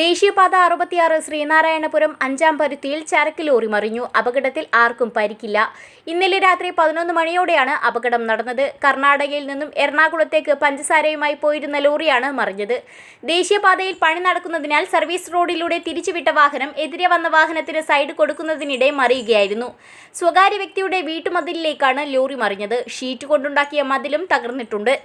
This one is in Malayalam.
ദേശീയപാത അറുപത്തിയാറ് ശ്രീനാരായണപുരം അഞ്ചാം പരുത്തിയിൽ ചരക്ക് ലോറി മറിഞ്ഞു. അപകടത്തിൽ ആർക്കും പരിക്കില്ല. ഇന്നലെ രാത്രി പതിനൊന്ന് മണിയോടെയാണ് അപകടം നടന്നത്. കർണാടകയിൽ നിന്നും എറണാകുളത്തേക്ക് പഞ്ചസാരയുമായി പോയിരുന്ന ലോറിയാണ് മറിഞ്ഞത്. ദേശീയപാതയിൽ പണി നടക്കുന്നതിനാൽ സർവീസ് റോഡിലൂടെ തിരിച്ചുവിട്ട വാഹനം എതിരെ വന്ന വാഹനത്തിന് സൈഡ് കൊടുക്കുന്നതിനിടെ മറിയുകയായിരുന്നു. സ്വകാര്യ വ്യക്തിയുടെ വീട്ടുമതിലിലേക്കാണ് ലോറി മറിഞ്ഞത്. ഷീറ്റ് കൊണ്ടുണ്ടാക്കിയ മതിലും തകർന്നിട്ടുണ്ട്.